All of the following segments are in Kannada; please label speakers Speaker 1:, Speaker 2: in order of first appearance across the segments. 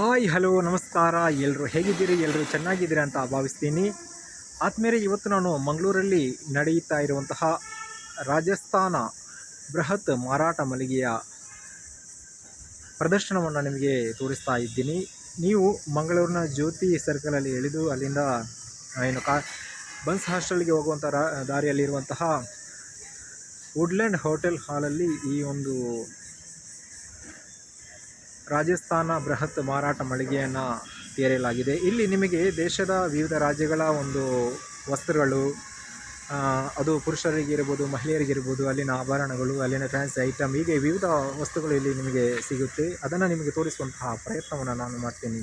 Speaker 1: ಹಾಯ್, ಹಲೋ, ನಮಸ್ಕಾರ. ಎಲ್ಲರೂ ಹೇಗಿದ್ದೀರಿ? ಎಲ್ಲರೂ ಚೆನ್ನಾಗಿದ್ದೀರಿ ಅಂತ ಭಾವಿಸ್ತೀನಿ. ಆದ್ಮೇಲೆ ಇವತ್ತು ನಾನು ಮಂಗಳೂರಲ್ಲಿ ನಡೆಯುತ್ತಾ ಇರುವಂತಹ ರಾಜಸ್ಥಾನ ಬೃಹತ್ ಮಾರಾಟ ಮಳಿಗೆಯ ಪ್ರದರ್ಶನವನ್ನು ನಿಮಗೆ ತೋರಿಸ್ತಾ ಇದ್ದೀನಿ. ನೀವು ಮಂಗಳೂರಿನ ಜ್ಯೋತಿ ಸರ್ಕಲಲ್ಲಿ ಇಳಿದು ಅಲ್ಲಿಂದ ಏನು ಕಾ, ಬನ್ಸ್ ಹಾಸ್ಟೆಲ್ಗೆ ಹೋಗುವಂಥ ರಾ, ದಾರಿಯಲ್ಲಿರುವಂತಹ ವುಡ್ಲ್ಯಾಂಡ್ ಹೋಟೆಲ್ ಹಾಲಲ್ಲಿ ಈ ಒಂದು ರಾಜಸ್ಥಾನ ಬೃಹತ್ ಮಾರಾಟ ಮಳಿಗೆಯನ್ನು ತೆರೆಯಲಾಗಿದೆ ಇಲ್ಲಿ ನಿಮಗೆ ದೇಶದ ವಿವಿಧ ರಾಜ್ಯಗಳ ಒಂದು ವಸ್ತ್ರಗಳು ಅದು ಪುರುಷರಿಗಿರ್ಬೋದು, ಮಹಿಳೆಯರಿಗಿರ್ಬೋದು, ಅಲ್ಲಿನ ಆಭರಣಗಳು, ಅಲ್ಲಿನ ಫ್ಯಾನ್ಸಿ ಐಟಮ್ ಹೀಗೆ ವಿವಿಧ ವಸ್ತುಗಳು ಇಲ್ಲಿ ನಿಮಗೆ ಸಿಗುತ್ತೆ. ಅದನ್ನು ನಿಮಗೆ ತೋರಿಸುವಂತಹ ಪ್ರಯತ್ನವನ್ನು ನಾನು ಮಾಡ್ತೀನಿ.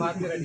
Speaker 1: பாத்துக்கிறேன்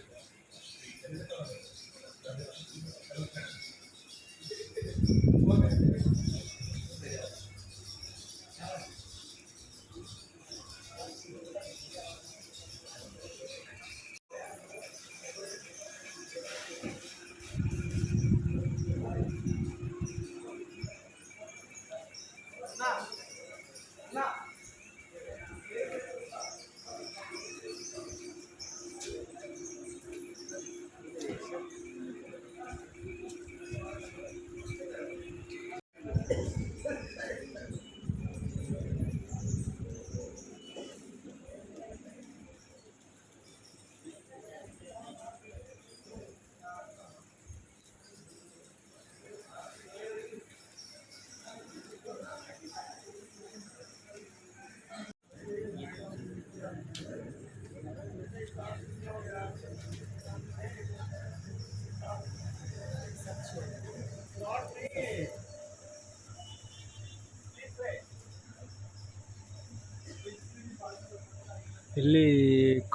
Speaker 1: ಇಲ್ಲಿ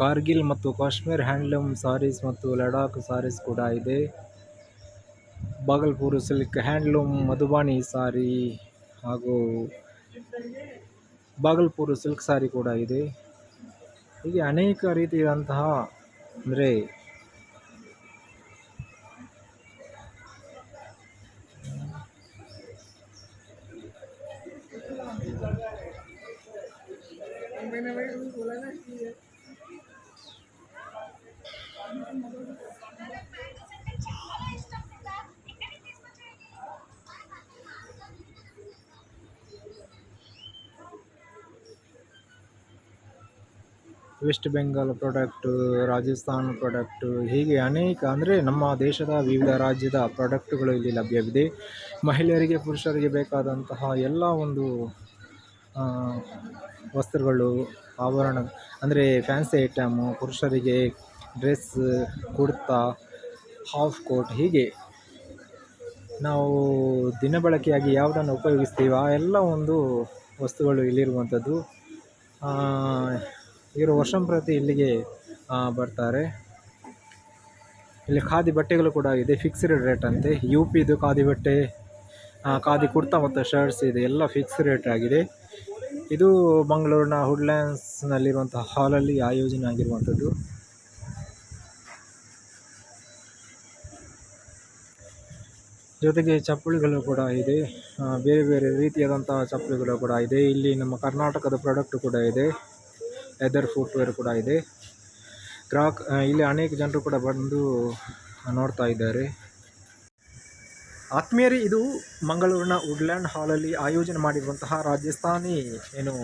Speaker 1: ಕಾರ್ಗಿಲ್ ಮತ್ತು ಕಾಶ್ಮೀರ್ ಹ್ಯಾಂಡ್ಲೂಮ್ ಸಾರೀಸ್ ಮತ್ತು ಲಡಾಖ್ ಸಾರೀಸ್ ಕೂಡ ಇದೆ. ಬಾಗಲ್ಪುರ್, ಸಿಲ್ಕ್ ಹ್ಯಾಂಡ್ಲೂಮ್, ಮಧುಬಾನಿ ಸಾರಿ ಹಾಗೂ ಬಾಗಲ್ಪುರ್ ಸಿಲ್ಕ್ ಸಾರಿ ಕೂಡ ಇದೆ. ಹೀಗೆ ಅನೇಕ ರೀತಿಯಾದಂತಹ, ಅಂದರೆ West Bengal product Rajasthan product ಹೀಗೆ ಅನೇಕ, ಅಂದರೆ ನಮ್ಮ ದೇಶದ ವಿವಿಧ ರಾಜ್ಯದ ಪ್ರಾಡಕ್ಟುಗಳು ಇಲ್ಲಿ ಲಭ್ಯವಿದೆ. ಮಹಿಳೆಯರಿಗೆ, ಪುರುಷರಿಗೆ ಬೇಕಾದಂತಹ ಎಲ್ಲ ಒಂದು ವಸ್ತ್ರಗಳು ಆಭರಣ ಅಂದರೆ ಫ್ಯಾನ್ಸಿ ಐಟಮು ಪುರುಷರಿಗೆ ಡ್ರೆಸ್ ಕುರ್ತಾ ಹಾಫ್ ಕೋಟ್ ಹೀಗೆ. ನಾವು ದಿನಬಳಕೆಯಾಗಿ ಯಾವುದನ್ನು ಉಪಯೋಗಿಸ್ತೀವೋ ಆ ಎಲ್ಲ ಒಂದು ವಸ್ತುಗಳು ಇಲ್ಲಿರುವಂಥದ್ದು. ಆ, ವರ್ಷಂ ಪ್ರತಿ ಇಲ್ಲಿಗೆ ಬರ್ತಾರೆ. ಇಲ್ಲಿ ಖಾದಿ ಬಟ್ಟೆಗಳು ಕೂಡ ಇದೆ ಫಿಕ್ಸ್ಡ್ ರೇಟ್ ಅಂತೆ. ಯು ಪಿದು ಖಾದಿ ಬಟ್ಟೆ ಖಾದಿ ಕುರ್ತಾ ಮತ್ತು ಶರ್ಟ್ಸ್ ಇದೆ ಎಲ್ಲ ಫಿಕ್ಸ್ ರೇಟ್ ಆಗಿದೆ. ಇದು ಮಂಗಳೂರಿನ ಹಾಲ್ ಹಾಲಲ್ಲಿ ಆಯೋಜನೆ ಆಗಿರುವಂಥದ್ದು. ಜೊತೆಗೆ ಚಪ್ಪಲಿಗಳು ಕೂಡ ಇದೆ. ಬೇರೆ ಬೇರೆ ರೀತಿಯಾದಂತಹ ಚಪ್ಪಲಿಗಳು ಕೂಡ ಇದೆ. ಇಲ್ಲಿ ನಮ್ಮ ಕರ್ನಾಟಕದ ಪ್ರಾಡಕ್ಟ್ ಕೂಡ ಇದೆ. ಲೆದರ್ ಫುಟ್ವೇರ್ ಕೂಡ ಇದೆ. ಗ್ರಾಹಕ ಇಲ್ಲಿ ಅನೇಕ ಜನರು ಕೂಡ ಬಂದು ನೋಡ್ತಾ ಇದ್ದಾರೆ. ಆತ್ಮೀಯರೇ ಇದು ಮಂಗಳೂರಿನ ವುಡ್ಲ್ಯಾಂಡ್ ಹಾಲಲ್ಲಿ ಆಯೋಜನೆ ಮಾಡಿರುವಂತಹ ರಾಜಸ್ಥಾನಿ ಏನು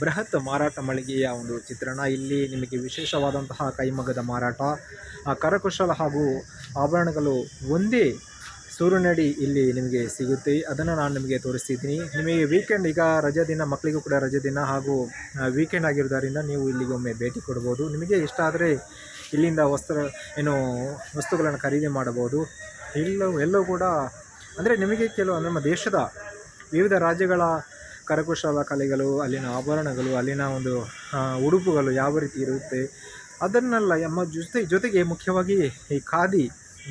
Speaker 1: ಬೃಹತ್ ಮಾರಾಟ ಮಳಿಗೆಯ ಒಂದು ಚಿತ್ರಣ. ಇಲ್ಲಿ ನಿಮಗೆ ವಿಶೇಷವಾದಂತಹ ಕೈಮಗ್ಗದ ಮಾರಾಟ ಆ, ಕರಕುಶಲ ಹಾಗೂ ಆಭರಣಗಳು ಒಂದೇ ಸೂರ್ಯನಡಿ ಇಲ್ಲಿ ನಿಮಗೆ ಸಿಗುತ್ತೆ. ಅದನ್ನು ನಾನು ನಿಮಗೆ ತೋರಿಸ್ತಿದ್ದೀನಿ. ನಿಮಗೆ ವೀಕೆಂಡ್ ಈಗ ರಜೆ ದಿನ ಮಕ್ಕಳಿಗೂ ಕೂಡ ರಜೆ ದಿನ ಹಾಗೂ ವೀಕೆಂಡ್ ಆಗಿರೋದರಿಂದ ನೀವು ಇಲ್ಲಿಗೆ ಒಮ್ಮೆ ಭೇಟಿ ಕೊಡ್ಬೋದು. ನಿಮಗೆ ಇಷ್ಟ ಆದರೆ ಇಲ್ಲಿಂದ ವಸ್ತ್ರ ಏನು ವಸ್ತುಗಳನ್ನು ಖರೀದಿ ಮಾಡಬಹುದು. ಎಲ್ಲವೂ ಎಲ್ಲವೂ ಕೂಡ, ಅಂದರೆ ನಿಮಗೆ ಕೆಲವು ನಮ್ಮ ದೇಶದ ವಿವಿಧ ರಾಜ್ಯಗಳ ಕರಕುಶಲ ಕಲೆಗಳು, ಅಲ್ಲಿನ ಆಭರಣಗಳು, ಅಲ್ಲಿನ ಒಂದು ಉಡುಪುಗಳು ಯಾವ ರೀತಿ ಇರುತ್ತೆ, ಅದನ್ನೆಲ್ಲ ನಮ್ಮ ಜೊತೆ, ಜೊತೆಗೆ ಮುಖ್ಯವಾಗಿ ಈ ಖಾದಿ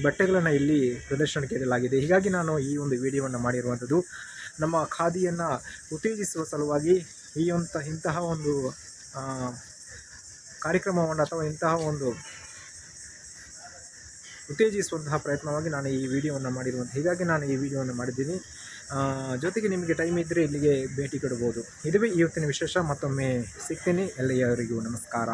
Speaker 1: ಬಟ್ಟೆಗಳನ್ನು ಇಲ್ಲಿ ಪ್ರದರ್ಶನಕ್ಕೆ ಇಡಲಾಗಿದೆ. ಹೀಗಾಗಿ ನಾನು ಈ ಒಂದು ವಿಡಿಯೋವನ್ನು ಮಾಡಿರುವಂಥದ್ದು, ನಮ್ಮ ಖಾದಿಯನ್ನು ಉತ್ತೇಜಿಸುವ ಸಲುವಾಗಿ ಈ ಒಂದು ಇಂತಹ ಒಂದು ಕಾರ್ಯಕ್ರಮವನ್ನು ಅಥವಾ ಇಂತಹ ಒಂದು ಉತ್ತೇಜಿಸುವಂತಹ ಪ್ರಯತ್ನವಾಗಿ ನಾನು ಈ ವಿಡಿಯೋವನ್ನು ಮಾಡಿರುವಂಥ ಹೀಗಾಗಿ ನಾನು ಈ ವಿಡಿಯೋವನ್ನು ಮಾಡಿದ್ದೀನಿ. ಜೊತೆಗೆ ನಿಮಗೆ ಟೈಮ್ ಇದ್ದರೆ ಇಲ್ಲಿಗೆ ಭೇಟಿ ಕೊಡ್ಬೋದು ಇದುವೇ ಇವತ್ತಿನ ವಿಶೇಷ, ಮತ್ತೊಮ್ಮೆ ಸಿಗ್ತೀನಿ. ಎಲ್ಲರಿಗೂ ನಮಸ್ಕಾರ.